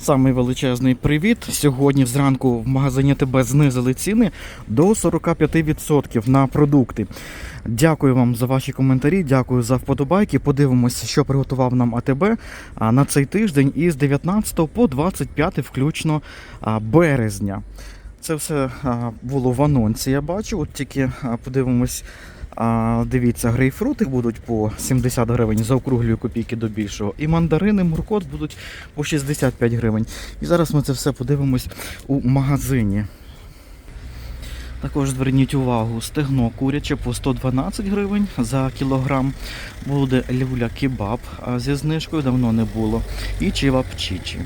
Самий величезний привіт. Сьогодні зранку в магазині ТБ знизили ціни до 45% на продукти. Дякую вам за ваші коментарі, дякую за вподобайки. Подивимося, що приготував нам АТБ на цей тиждень із 19 по 25 включно березня. Це все було в анонсі, я бачу. От тільки подивимось. А, дивіться, грейпфрути будуть по 70 гривень за округлою копійки до більшого. І мандарини, муркот будуть по 65 гривень. І зараз ми це все подивимось у магазині. Також зверніть увагу, стегно куряче по 112 гривень за кілограм. Буде люля кебаб зі знижкою, давно не було. І чівапчичі.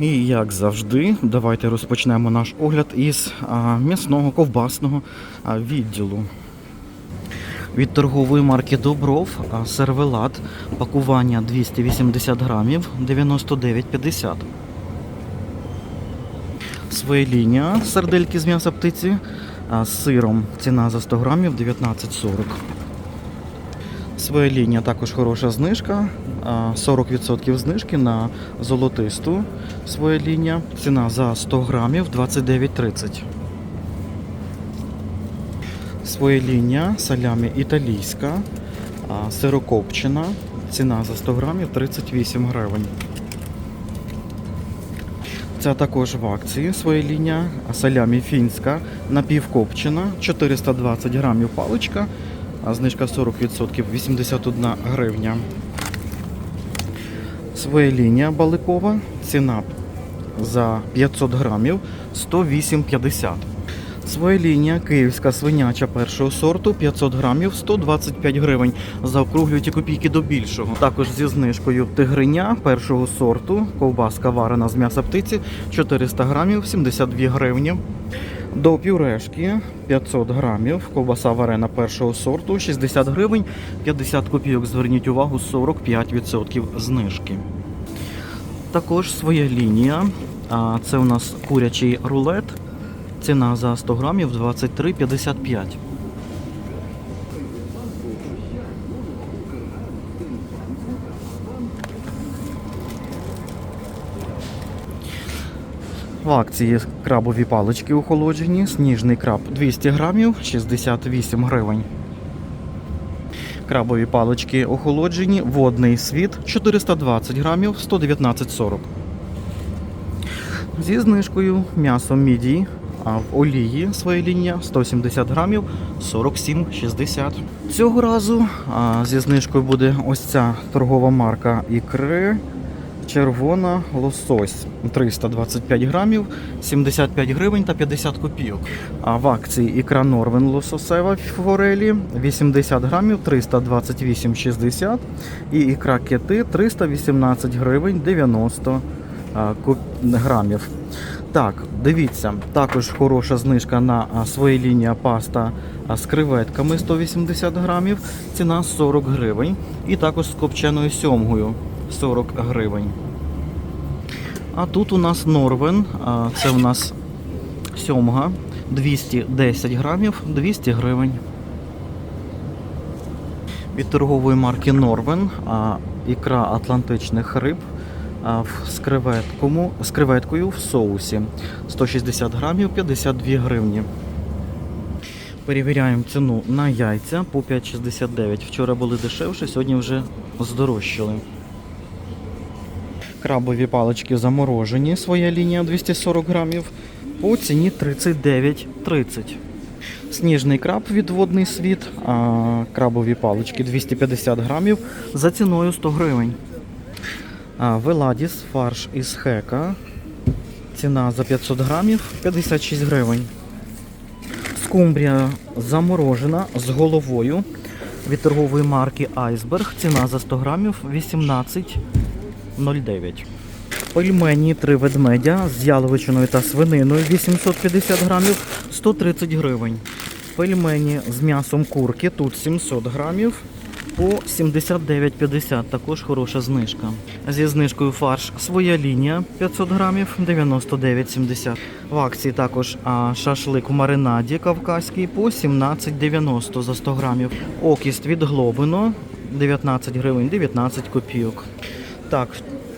І як завжди, давайте розпочнемо наш огляд із м'ясного ковбасного відділу. Від торгової марки Добров сервелат пакування 280 грамів 99,50. Своєлінія сардельки з м'яса птиці з сиром. Ціна за 100 грамів 19,40. Своєлінія також хороша знижка. А, 40% знижки на золотисту своєлінія. Ціна за 100 грамів 29,30. Своєлінія салямі італійська, сирокопчена. Ціна за 100 грамів 38 гривень. Це також в акції своєлінія салямі фінська напівкопчена 420 грамів паличка, знижка 40% 81 гривня. Своєлінія баликова, ціна за 500 грамів 108,50. Своєлінія київська свиняча першого сорту 500 грамів 125 гривень. Заокруглюють копійки до більшого. Також зі знижкою тигриня першого сорту, ковбаска варена з м'яса птиці 400 грамів 72 гривні. До пюрешки 500 грамів, ковбаса варена першого сорту 60 гривень, 50 копійок, зверніть увагу, 45% знижки. Також своя лінія. Це у нас курячий рулет. Ціна за 100 грамів 23,55. В акції крабові палички охолоджені, сніжний краб 200 грамів 68 гривень. Крабові палички охолоджені, водний світ 420 грамів 119,40. Зі знижкою м'ясо мідії, а в олії своя лінія 170 грамів 47,60. Цього разу а, зі знижкою буде ось ця торгова марка ікри. Червона лосось 325 грамів, 75 гривень та 50 копійок. А в акції ікра Норвен лососева форелі 80 грамів 328,60 і ікра кети 318 гривень 90 грамів. Так, дивіться, також хороша знижка на а, своєлінія паста з креветками 180 грамів, ціна 40 гривень. І також з копченою сьомгою 40 гривень. А тут у нас Норвен, це у нас сьомга 210 грамів 200 гривень. Від торгової марки Норвен а, ікра атлантичних риб з, креветкому, з креветкою в соусі 160 грамів 52 гривні. Перевіряємо ціну на яйця по 5,69. Вчора були дешевше, сьогодні вже здорожчали. Крабові палички заморожені, своя лінія 240 грамів по ціні 39,30. Сніжний краб від водний світ, а крабові палички 250 грамів за ціною 100 гривень. Веладіс фарш із хека. Ціна за 500 грамів 56 гривень. Скумбрія заморожена з головою від торгової марки Айсберг. Ціна за 100 грамів 18,09. Пельмені три ведмедя з яловичиною та свининою 850 грамів 130 гривень. Пельмені з м'ясом курки тут 700 грамів по 79,50. Також хороша знижка. Зі знижкою фарш своя лінія 500 грамів 99,70. В акції також а, шашлик в маринаді кавказький по 17,90 за 100 грамів. Окіст від Глобино 19 гривень 19 копійок. Так,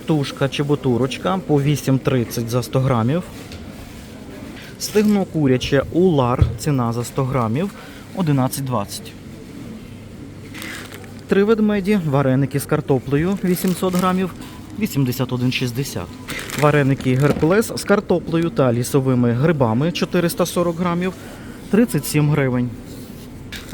Тушка чебутурочка по 8,30 за 100 грамів. Стегно куряче улар, ціна за 100 грамів 11,20. Три ведмеді, вареники з картоплею 800 грамів 81,60. Вареники Геркулес з картоплею та лісовими грибами 440 грамів 37 гривень.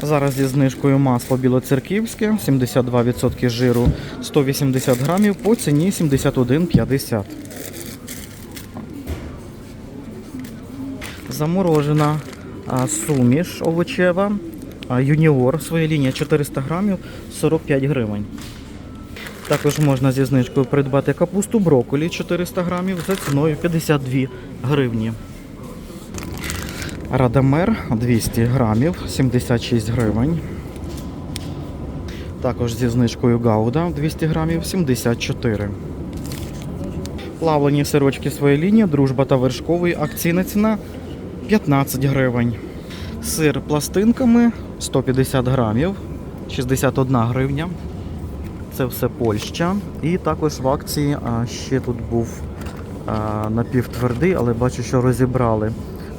Зараз зі знижкою масло білоцерківське 72% жиру 180 грамів по ціні 71,50. Заморожена суміш овочева. Юніор своя лінія 400 грамів 45 гривень. Також можна зі знижкою придбати капусту брокколі 400 грамів за ціною 52 гривні. Радамер 200 грамів 76 гривень. Також зі знижкою Гауда 200 грамів 74. Плавлені сирочки своєї лінії, дружба та вершковий акційна ціна 15 гривень. Сир пластинками 150 грамів 61 гривня. Це все Польща. І також в акції ще тут був напівтвердий, але бачу, що розібрали.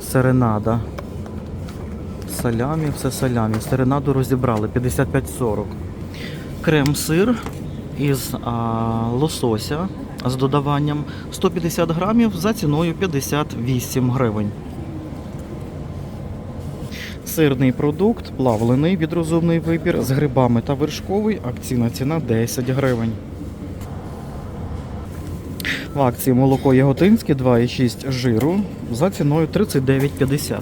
Серенада. Салямі, все салямі. Серенаду розібрали 55,40. Крем-сир із а, лосося з додаванням 150 грамів за ціною 58 гривень. Сирний продукт, плавлений від розумний вибір з грибами та вершковий. Акційна ціна 10 гривень. В акції молоко яготинське 2,6 жиру за ціною 39,50.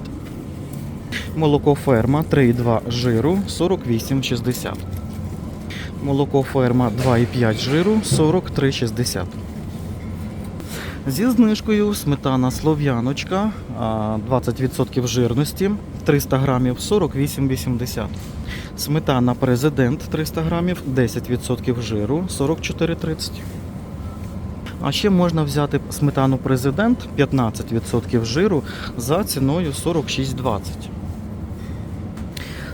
Молоко ферма 3,2 жиру 48,60. Молоко ферма 2,5 жиру 43,60. Зі знижкою сметана слов'яночка 20% жирності 300 грамів 48,80. Сметана президент 300 грамів 10% жиру 44,30. А ще можна взяти сметану президент 15% жиру за ціною 46,20.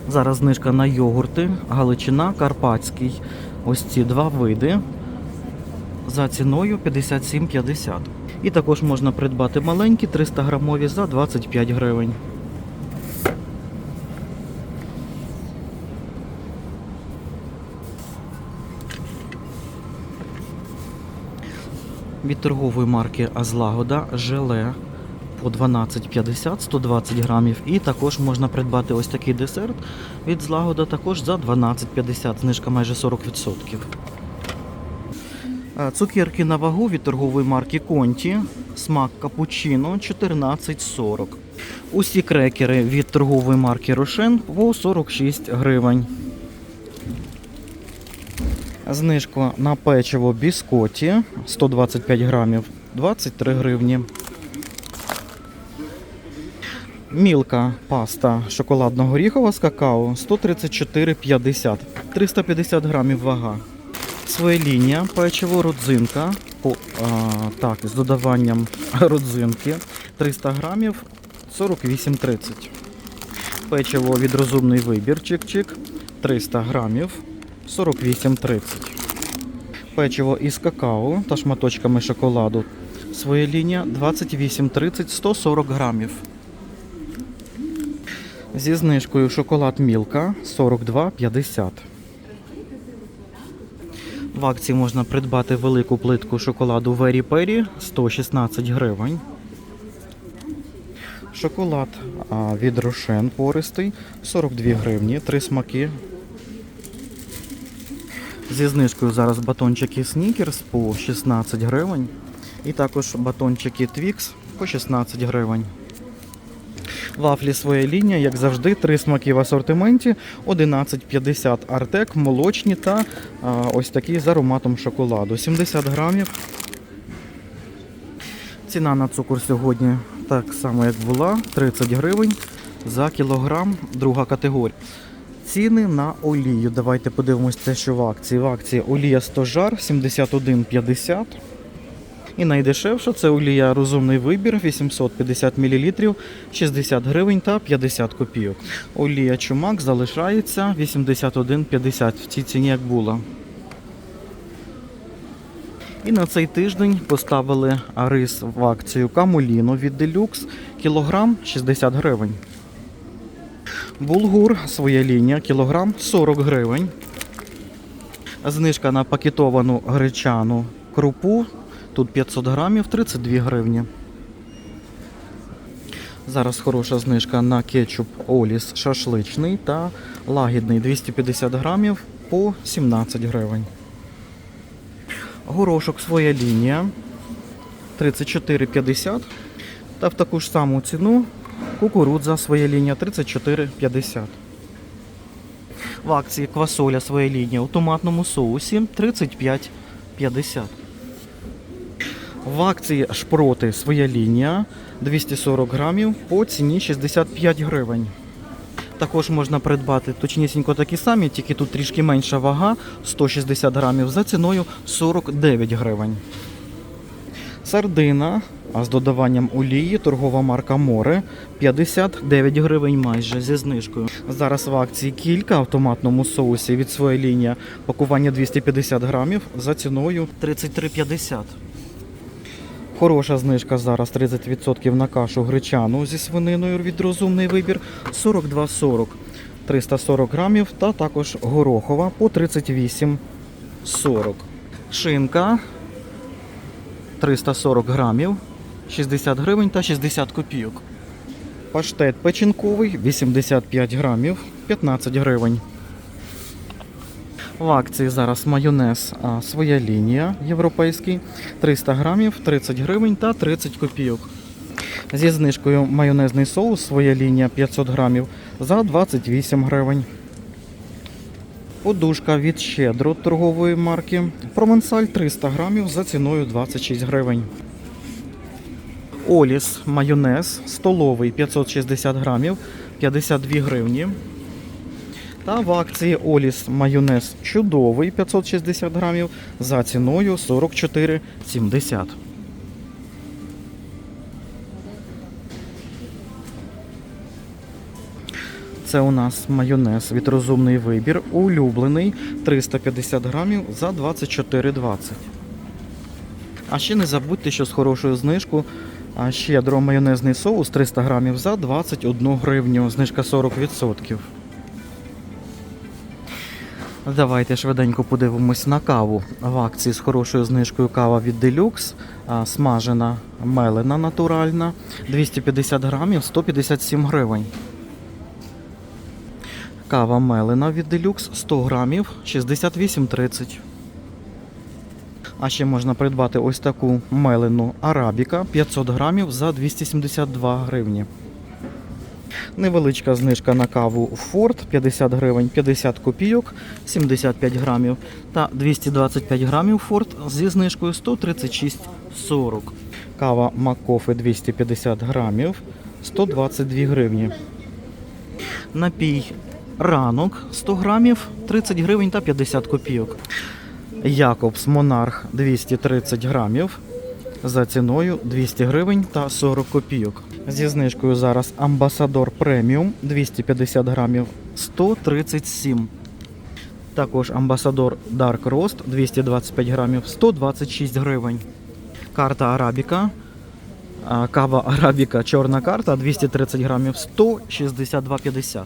Зараз знижка на йогурти, Галичина, Карпатський. Ось ці два види за ціною 57,50. І також можна придбати маленькі 300 грамові за 25 гривень. Від торгової марки Азлагода желе по 12,50 120 грамів. І також можна придбати ось такий десерт від Злагода також за 12,50, знижка майже 40%. Е, Цукерки на вагу від торгової марки Конті. Смак капучино 14,40. Усі крекери від торгової марки Рошен по 46 гривень. Знижка на печиво біскоті 125 грамів 23 гривні. Мілка паста шоколадно-горіхова з какао 134,50. 350 грамів вага. Своєління печиво родзинка. По, а, так, з додаванням родзинки 300 грамів 48,30. Печиво від розумний вибір чик-чик 300 грамів 48,30. Печиво із какао та шматочками шоколаду. Своя лінія 28,30 140 грамів. Зі знижкою шоколад Мілка 42,50. В акції можна придбати велику плитку шоколаду Вері Пері 116 гривень. Шоколад від Рошен пористий 42 гривні, три смаки. Зі знижкою зараз батончики Snickers по 16 гривень. І також батончики Twix по 16 гривень. Вафлі своя лінія, як завжди, три смаки в асортименті: 11,50 Артек, молочні та а, ось такі з ароматом шоколаду. 70 грамів. Ціна на цукор сьогодні так само, як була, 30 гривень за кілограм, друга категорія. Ціни на олію. Давайте подивимось те, що в акції. В акції олія 100 жар 71,50. І найдешевша це олія розумний вибір 850 мл 60 гривень та 50 копійок. Олія чумак залишається 81,50 в цій ціні, як була. І на цей тиждень поставили рис в акцію Камуліно від Делюкс кілограм 60 гривень. Булгур своя лінія кілограм 40 гривень. Знижка на пакетовану гречану крупу. Тут 500 грамів 32 гривні. Зараз хороша знижка на кетчуп Оліс шашличний та лагідний 250 грамів по 17 гривень. Горошок своя лінія 34,50 та в таку ж саму ціну кукурудза своя лінія 34,50. В акції квасоля своя лінія у томатному соусі 35,50. В акції шпроти своя лінія 240 грамів по ціні 65 гривень. Також можна придбати точнісінько такі самі, тільки тут трішки менша вага 160 грамів за ціною 49 гривень. Сардина а з додаванням олії, торгова марка Море 59 гривень майже зі знижкою. Зараз в акції кілька в томатному соусі від своєї лінії пакування 250 грамів за ціною 33,50. Хороша знижка зараз 30% на кашу гречану зі свининою від розумний вибір 42,40 340 грамів та також горохова по 38,40. Шинка 340 грамів 60 гривень та 60 копійок. Паштет печінковий 85 грамів 15 гривень. В акції зараз майонез а, своя лінія європейський 300 грамів 30 гривень та 30 копійок. Зі знижкою майонезний соус своя лінія 500 грамів за 28 гривень. Подушка від щедро торгової марки. Провансаль 300 грамів за ціною 26 гривень. Оліс майонез столовий 560 грамів 52 гривні. Та в акції Оліс майонез чудовий 560 грамів за ціною 44,70. Це у нас майонез від розумний вибір, улюблений 350 грамів за 24,20. А ще не забудьте, що з хорошою знижкою щедро майонезний соус 300 грамів за 21 гривню, знижка 40%. Давайте швиденько подивимось на каву. В акції з хорошою знижкою кава від Deluxe, смажена мелена натуральна, 250 грамів, 157 гривень. Кава мелена від Deluxe 100 грамів, 68,30. А ще можна придбати ось таку мелену арабіка 500 грамів за 272 гривні. Невеличка знижка на каву Форд 50 гривень 50 копійок 75 грамів та 225 грамів Форд зі знижкою 136,40. Кава Маккофе 250 грамів 122 гривні. Напій ранок 100 грамів 30 гривень та 50 копійок. Якобс Монарх 230 грамів за ціною 200 гривень та 40 копійок. Зі знижкою зараз Амбасадор преміум 250 грамів 137. Також Амбасадор Dark Roast 225 грамів 126 гривень. Карта Арабіка. Кава Арабіка чорна карта 230 грамів 162,50.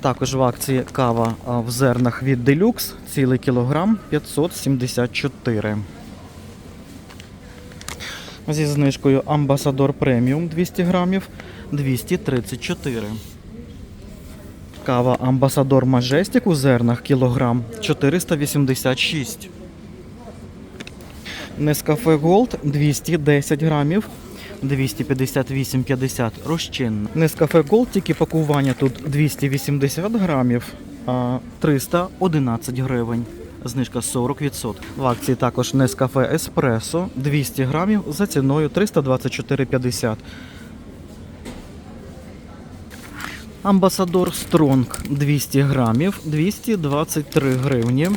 Також в акції кава в зернах від Deluxe цілий кілограм 574. Зі знижкою Амбасадор преміум 200 грамів 234. Кава Амбасадор Majestic у зернах кілограм 486. Нескафе Gold 210 грамів 258,50 розчинна. Нескафе Gold, тільки пакування тут 280 грамів, а 311 гривень. Знижка 40%. В акції також Нескафе Еспресо 200 грамів за ціною 324,50. Амбасадор Стронг 200 грамів 223 гривні.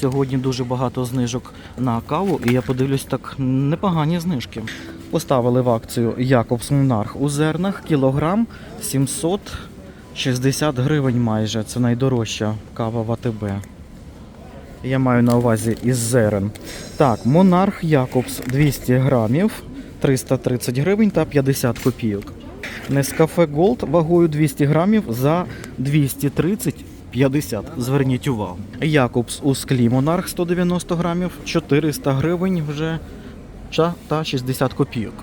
Сьогодні дуже багато знижок на каву, і я подивлюсь так непогані знижки. Поставили в акцію Якобс Монарх у зернах кілограм 760 гривень майже. Це найдорожча кава в АТБ. Я маю на увазі із зерен. Так, Монарх Якобс 200 грамів, 330 гривень та 50 копійок. Нескафе Голд вагою 200 грамів за 230,50. Зверніть увагу. Якобс у склі Монарх 190 грамів, 400 гривень вже та 60 копійок.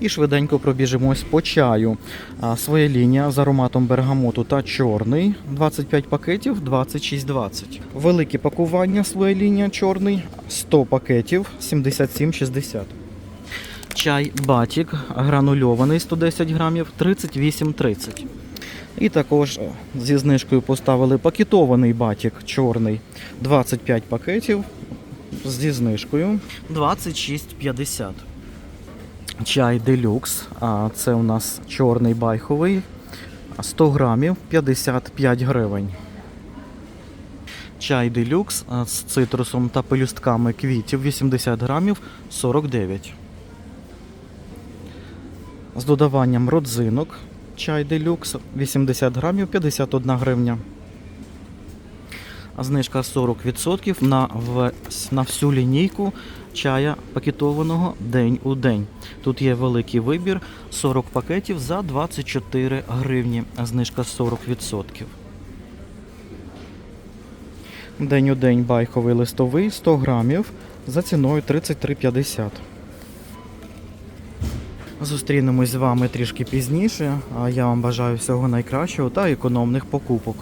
І швиденько пробіжимось по чаю. Своя лінія з ароматом бергамоту та чорний 25 пакетів 26,20. Великі пакування своя лінія чорний 100 пакетів 77,60. Чай Батік гранульований 110 грамів 38,30. І також е, зі знижкою поставили пакетований батік чорний 25 пакетів зі знижкою 26,50. Чай делюкс. А це у нас чорний байховий. 100 грамів 55 гривень. Чай делюкс з цитрусом та пелюстками квітів 80 грамів 49. З додаванням родзинок. Чай делюкс 80 грамів 51 гривня. Знижка 40% на, весь- на всю лінійку чая пакетованого день у день. Тут є великий вибір 40 пакетів за 24 гривні, знижка 40%. День у день байковий листовий 100 грамів за ціною 33,50. Зустрінемось з вами трішки пізніше. А я вам бажаю всього найкращого та економних покупок.